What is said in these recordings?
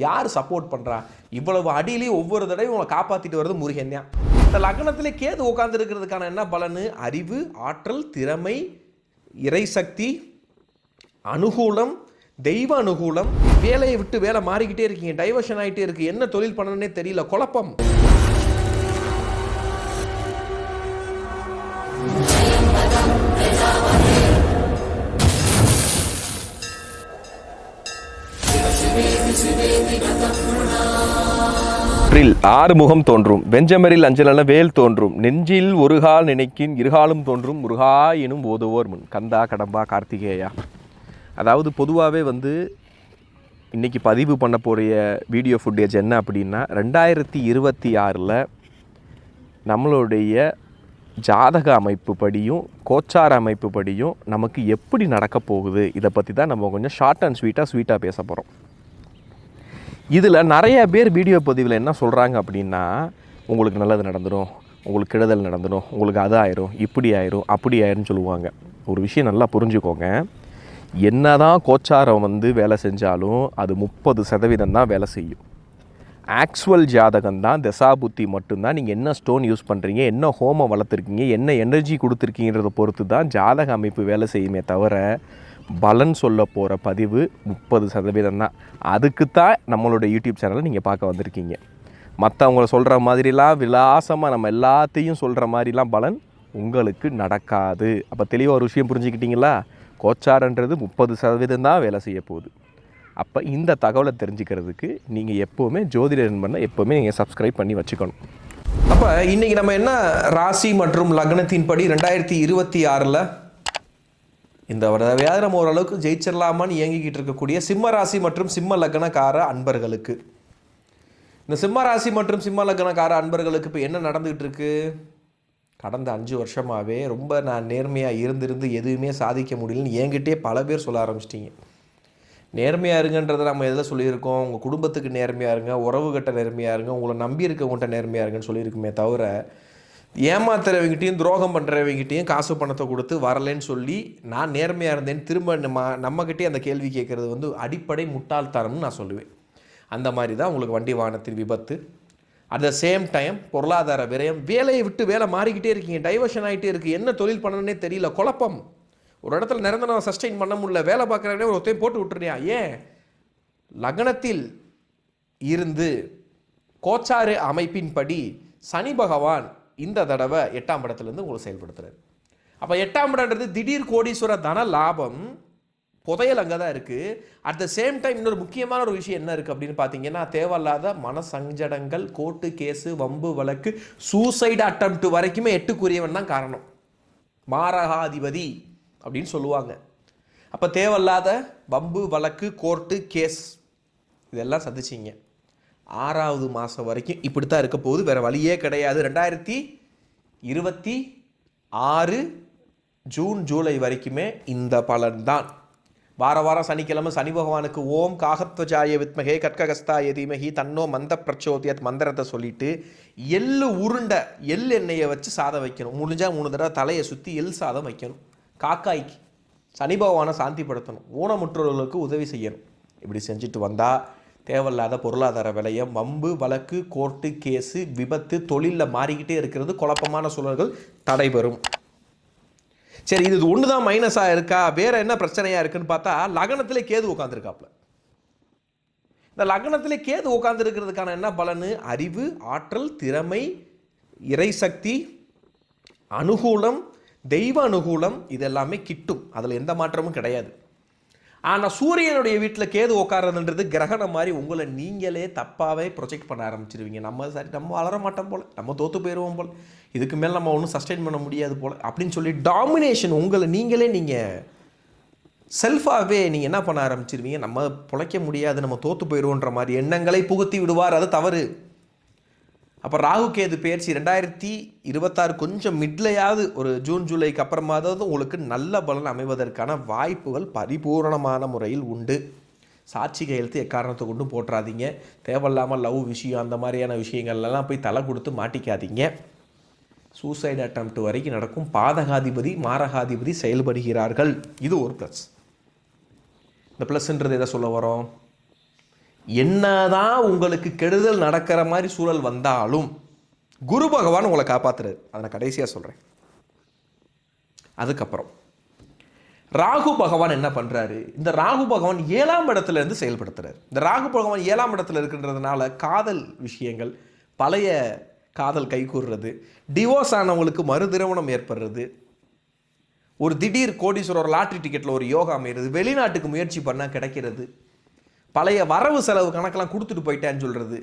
யார் சப்போர்ட் பண்ணுறா இவ்வளவு அடியிலேயே ஒவ்வொரு தடவையும் உங்களை காப்பாற்றிட்டு வர்றது முருகன் தான் இந்த லக்னத்திலே கேது உட்கார்ந்து இருக்கிறதுக்கான என்ன பலனு? அறிவு ஆற்றல் திறமை இறைசக்தி அனுகூலம் தெய்வ அனுகூலம். வேலையை விட்டு வேலை மாறிக்கிட்டே இருக்கீங்க டைவர்ஷன் ஆகிட்டே இருக்கு. என்ன தொழில் பண்ணணுன்னே தெரியல. குழப்பம். ரில் ஆறு முகம் தோன்றும் வெஞ்சமரில் அஞ்சலன வேல் தோன்றும் நெஞ்சில் ஒருகால் நினைக்கின் இருகாலும் தோன்றும் முருகா எனும் ஓதுவோர் முன். கந்தா கடம்பா கார்த்திகேயா. அதாவது பொதுவாகவே வந்து இன்றைக்கி பதிவு பண்ண போகிற வீடியோ ஃபுட்டேஜ் என்ன அப்படின்னா ரெண்டாயிரத்தி இருபத்தி ஆறில் நம்மளுடைய ஜாதக அமைப்பு படியும் கோச்சார அமைப்பு படியும் நமக்கு எப்படி நடக்க போகுது? இதை பற்றி தான் நம்ம கொஞ்சம் ஷார்ட் அண்ட் ஸ்வீட்டாக ஸ்வீட்டாக பேச போகிறோம் இதில் நிறைய பேர் வீடியோ பதிவில் என்ன சொல்கிறாங்க அப்படின்னா உங்களுக்கு நல்லது நடந்துடும் உங்களுக்கு கெடுதல் நடந்துடும் உங்களுக்கு அது ஆயிரும் இப்படி ஆயிரும் அப்படி ஆயிரும்னு சொல்லுவாங்க. ஒரு விஷயம் நல்லா புரிஞ்சுக்கோங்க. என்ன தான் கோச்சாரம் வந்து வேலை செஞ்சாலும் அது முப்பது சதவீதம் தான் வேலை செய்யும். ஆக்சுவல் ஜாதகம் தான் தசாபுத்தி மட்டும்தான். நீங்கள் என்ன ஸ்டோன் யூஸ் பண்ணுறீங்க என்ன ஹோமம் வளர்த்துருக்கீங்க என்ன எனர்ஜி கொடுத்துருக்கீங்கிறத பொறுத்து தான் ஜாதக அமைப்பு வேலை செய்யுமே தவிர பலன் சொல்ல போகிற பதிவு முப்பது சதவீதம் தான். அதுக்கு தான் நம்மளோட யூடியூப் சேனலை நீங்கள் பார்க்க வந்திருக்கீங்க. மற்றவங்கள சொல்கிற மாதிரிலாம் விலாசமாக நம்ம எல்லாத்தையும் சொல்கிற மாதிரிலாம் பலன் உங்களுக்கு நடக்காது. அப்போ தெளிவாக ஒரு விஷயம் புரிஞ்சுக்கிட்டீங்களா? கோச்சாரன்றது முப்பது சதவீதம் தான் வேலை செய்ய போகுது. அப்போ இந்த தகவலை தெரிஞ்சுக்கிறதுக்கு நீங்கள் எப்போவுமே ஜோதிட பண்ண எப்போவுமே நீங்கள் சப்ஸ்கிரைப் பண்ணி வச்சுக்கணும். அப்போ இன்றைக்கி நம்ம என்ன ராசி மற்றும் லக்னத்தின்படி ரெண்டாயிரத்தி இருபத்தி ஆறில் இந்த தடவையாவது நம்ம ஓரளவுக்கு ஜெயிச்சிடலாமான்னு இயங்கிக்கிட்டு இருக்கக்கூடிய சிம்ம ராசி மற்றும் சிம்ம லக்னக்கார அன்பர்களுக்கு. இந்த சிம்ம ராசி மற்றும் சிம்ம லக்னக்கார அன்பர்களுக்கு இப்போ என்ன நடந்துகிட்டு இருக்கு? கடந்த அஞ்சு வருஷமாகவே ரொம்ப நான் நேர்மையாக இருந்திருந்து எதுவுமே சாதிக்க முடியலன்னு என்கிட்டே பல பேர் சொல்ல ஆரம்பிச்சிட்டிங்க. நேர்மையாக இருங்கன்றதை நம்ம எதில் சொல்லியிருக்கோம்? உங்கள் குடும்பத்துக்கு நேர்மையாக இருங்க உறவுகிட்ட நேர்மையாக இருங்க உங்களை நம்பி இருக்கவங்ககிட்ட நேர்மையாக இருங்கன்னு சொல்லியிருக்குமே தவிர ஏமாத்துறவங்கிட்டையும் துரோகம் பண்ணுறவங்கிட்டையும் காசு பணத்தை கொடுத்து வரலைன்னு சொல்லி நான் நேர்மையாக இருந்தேன்னு திரும்ப நம்ம நம்மக்கிட்டே அந்த கேள்வி கேட்குறது வந்து அடிப்படை முட்டாள்தரம்னு நான் சொல்லுவேன். அந்த மாதிரி தான் உங்களுக்கு வண்டி வாகனத்தின் விபத்து. அட் த சேம் டைம் பொருளாதார விரயம் வேலையை விட்டு வேலை மாறிக்கிட்டே இருக்கீங்க. டைவர்ஷன் ஆகிட்டே இருக்குது என்ன தொழில் பண்ணணுன்னே தெரியல. குழப்பம். ஒரு இடத்துல நிரந்தரம் சஸ்டெயின் பண்ண முடியல. வேலை பார்க்குறவனே ஒரு ஒருத்தையும் போட்டு விட்டுறியா ஏன்? லக்னத்தில் இருந்து கோச்சாறு அமைப்பின்படி சனி பகவான் இந்த தடவை எட்டாம் படத்துலேருந்து உங்களுக்கு செயல்படுத்துறாரு அப்போ எட்டாம் படன்றது திடீர் கோடீஸ்வர தன லாபம் புதையல் அங்கே தான் இருக்குது அட் த சேம் டைம் இன்னொரு முக்கியமான ஒரு விஷயம் என்ன இருக்குது அப்படின்னு பார்த்தீங்கன்னா தேவையில்லாத மன சஞ்சடங்கள் கோர்ட்டு கேஸு வம்பு வழக்கு சூசைடு அட்டம்ப்ட் வரைக்குமே எட்டுக்குரியவன் தான் காரணம். மாரகாதிபதி அப்படின்னு சொல்லுவாங்க. அப்போ தேவையில்லாத வம்பு வழக்கு கோர்ட்டு கேஸ் இதெல்லாம் சந்திச்சிங்க. ஆறாவது மாதம் வரைக்கும் இப்படி தான் இருக்க போகுது. வேறு வழியே கிடையாது. ரெண்டாயிரத்தி இருபத்தி ஆறு ஜூன் ஜூலை வரைக்குமே இந்த பலன்தான் வார வாரம் சனிக்கிழமை சனி பகவானுக்கு ஓம் காகத்வஜாய வித்மகே கற்ககஸ்தாய தீமகி தன்னோ மந்த பிரச்சோதியத் மந்திரத்தை சொல்லிட்டு எள்ளு உருண்டை எள் எண்ணெயை வச்சு சாதம் வைக்கணும். முடிஞ்சா மூணு தடவை தலையை சுற்றி எள் சாதம் வைக்கணும். காக்காய்க்கு சனி பகவானை சாந்திப்படுத்தணும். ஊனமுற்றோர்களுக்கு உதவி செய்யணும். இப்படி செஞ்சுட்டு வந்தால் தேவையில்லாத பொருளாதார விலையம் வம்பு வழக்கு கோர்ட்டு கேஸு விபத்து தொழிலில் மாறிக்கிட்டே இருக்கிறது குழப்பமான சூழல்கள் தடைபெறும். சரி இது ஒன்று தான் மைனஸாக இருக்கா? வேற என்ன பிரச்சனையாக இருக்குன்னு பார்த்தா லகனத்தில் கேது உட்காந்துருக்காப்புல இந்த லக்னத்தில் கேது உட்காந்துருக்கிறதுக்கான என்ன பலனு? அறிவு ஆற்றல் திறமை இறைசக்தி அனுகூலம் தெய்வ அனுகூலம் இது எல்லாமே கிட்டும். அதில் எந்த மாற்றமும் கிடையாது. ஆனால் சூரியனுடைய வீட்டில் கேது உட்காரதுன்றது கிரகணம் மாதிரி உங்களை நீங்களே தப்பாகவே ப்ரொஜெக்ட் பண்ண ஆரம்பிச்சிருவீங்க. நம்ம சரி நம்ம வளர மாட்டோம் போல் நம்ம தோற்று போயிடுவோம் போல் இதுக்கு மேலே நம்ம ஒன்றும் சஸ்டெயின் பண்ண முடியாது போல் அப்படின்னு சொல்லி டாமினேஷன் உங்களை நீங்களே நீங்கள் செல்ஃபாகவே நீங்கள் என்ன பண்ண ஆரம்பிச்சிருவீங்க? நம்ம பிழைக்க முடியாது நம்ம தோற்று போயிடுவோன்ற மாதிரி எண்ணங்களை புகுத்தி விடுவார் அது தவறு. அப்போ ராகு கேது பயிற்சி ரெண்டாயிரத்தி இருபத்தாறு கொஞ்சம் மிட்லையாவது ஒரு ஜூன் ஜூலைக்கு அப்புறமாவது உங்களுக்கு நல்ல பலன் அமைவதற்கான வாய்ப்புகள் பரிபூரணமான முறையில் உண்டு. சாட்சி கையெழுத்து எக்காரணத்தை கொண்டும் போட்டுறாதீங்க தேவையில்லாமல் லவ் விஷயம் அந்த மாதிரியான விஷயங்கள்லாம் போய் தலை கொடுத்து மாட்டிக்காதீங்க. சூசைடு அட்டம்ப்ட் வரைக்கும் நடக்கும். பாதகாதிபதி மாரகாதிபதி செயல்படுகிறார்கள். இது ஒரு ப்ளஸ் இந்த ப்ளஸ்ன்றது எதை சொல்ல வரோம்? என்னதான் உங்களுக்கு கெடுதல் நடக்கிற மாதிரி சூழல் வந்தாலும் குரு பகவான் உங்களை காப்பாத்துறாரு. அதை நான் கடைசியாக சொல்கிறேன் அதுக்கப்புறம் ராகு பகவான் என்ன பண்ணுறாரு இந்த ராகு பகவான் ஏழாம் இடத்துலேருந்து செயல்படுத்துறாரு. இந்த ராகு பகவான் ஏழாம் இடத்துல இருக்கின்றதுனால காதல் விஷயங்கள் பழைய காதல் கைகூறுறது டிவோர்ஸ் ஆனவங்களுக்கு மறு திருமணம் ஏற்படுறது ஒரு திடீர் கோடீஸ்வரர் லாட்ரி டிக்கெட்டில் ஒரு யோகா அமைகிறது வெளிநாட்டுக்கு முயற்சி பண்ணால் கிடைக்கிறது பழைய வரவு செலவு கணக்கெல்லாம் கொடுத்துட்டு போயிட்டேன்னு சொல்கிறது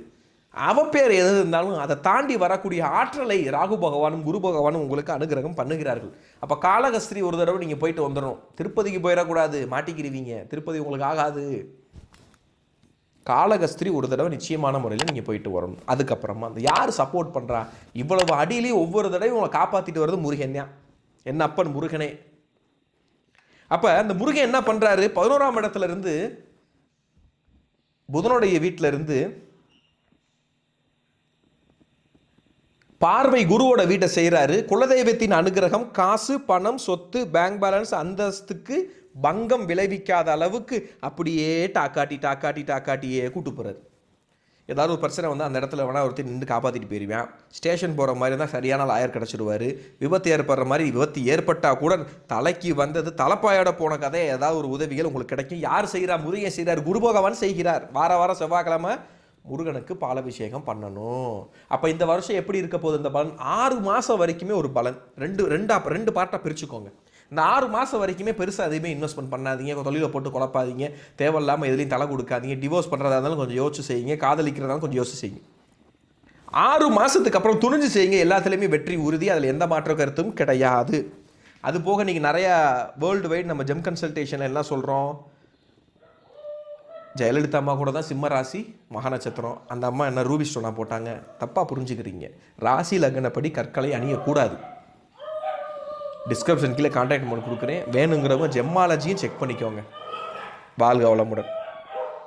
அவன் பேர் எது இருந்தாலும் அதை தாண்டி வரக்கூடிய ஆற்றலை ராகு பகவானும் குரு பகவானும் உங்களுக்கு அனுகிரகம் பண்ணுகிறார்கள். அப்போ காளகஸ்திரி ஒரு தடவை நீங்கள் போயிட்டு வந்துடணும். திருப்பதிக்கு போயிடக்கூடாது. மாட்டிக்கிடுவீங்க திருப்பதி உங்களுக்கு ஆகாது. காளகஸ்திரி ஒரு தடவை நிச்சயமான முறையில் நீங்கள் போயிட்டு வரணும். அதுக்கப்புறமா அந்த யார் சப்போர்ட் பண்ணுறா இவ்வளவு அடியிலையும் ஒவ்வொரு தடவையும் உங்களை காப்பாற்றிட்டு வர்றது முருகன் தான். என்ன அப்பன் முருகனே. அப்போ அந்த முருகன் என்ன பண்ணுறாரு பதினோராம் இடத்துல இருந்து புதனுடைய வீட்டில் இருந்து பார்வை குருவோட வீட்டை செய்கிறாரு குலதெய்வத்தின் அனுகிரகம் காசு பணம் சொத்து பேங்க் பேலன்ஸ் அந்தஸ்துக்கு பங்கம் விளைவிக்காத அளவுக்கு அப்படியே டாக்காட்டி டாக்காட்டி டாக்காட்டியே கூட்டு போகிறாரு ஏதாவது ஒரு பிரச்சனை வந்து அந்த இடத்துல வேணால் ஒருத்தர் நின்று காப்பாற்றிட்டு போயிடுவேன் ஸ்டேஷன் போகிற மாதிரி தான் சரியான லாயர் கிடச்சிடுவார் விபத்து ஏற்படுற மாதிரி விபத்து ஏற்பட்டால் கூட தலைக்கு வந்தது தலைப்பாயோட போன கதை ஏதாவது ஒரு உதவிகள் உங்களுக்கு கிடைக்கும். யார் செய்கிறார் முருகன் செய்கிறார் குரு பகவான் செய்கிறார். வார வாரம் செவ்வாய்க்கிழமை முருகனுக்கு பாலபிஷேகம் பண்ணணும். அப்போ இந்த வருஷம் எப்படி இருக்க போகுது? இந்த பலன் ஆறு மாதம் வரைக்குமே ஒரு பலன். ரெண்டு ரெண்டா ரெண்டு பார்ட்டாக பிரிச்சுக்கோங்க. இந்த ஆறு மாதம் வரைக்குமே பெருசாக எதுவுமே இன்வெஸ்ட்மெண்ட் பண்ணாதீங்க. தொழிலை போட்டு குழப்பாதீங்க. தேவையில்லாமல் எதுலையும் தலை கொடுக்காதீங்க. டிவோர்ஸ் பண்ணுறதா இருந்தாலும் கொஞ்சம் யோசிச்சு செய்யுங்க. காதலிக்கிறதாலும் கொஞ்சம் யோசிச்சு செய்யுங்க. ஆறு மாதத்துக்கு அப்புறம் துணிஞ்சு செய்யுங்க. எல்லாத்துலேயுமே வெற்றி உறுதி. அதில் எந்த மாற்ற கருத்தும் கிடையாது. அது போக நீங்கள் நிறையா வேர்ல்டு வைட் நம்ம ஜெம் கன்சல்டேஷன் எல்லாம் சொல்கிறோம் ஜெயலலிதா அம்மா கூட தான் சிம்ம ராசி மகா நட்சத்திரம். அந்த அம்மா என்ன ரூபி ஸ்டோனா போட்டாங்க. தப்பாக புரிஞ்சுக்கிறீங்க. ராசி லக்னப்படி கற்களை அணியக்கூடாது. டிஸ்கிரிப்ஷன் கீழே கான்டாக்ட் நம்பர் கொடுக்குறேன். வேணுங்கிறவங்க ஜெம்மாலஜியும் செக் பண்ணிக்கோங்க. வாழ்க வளமுடன்.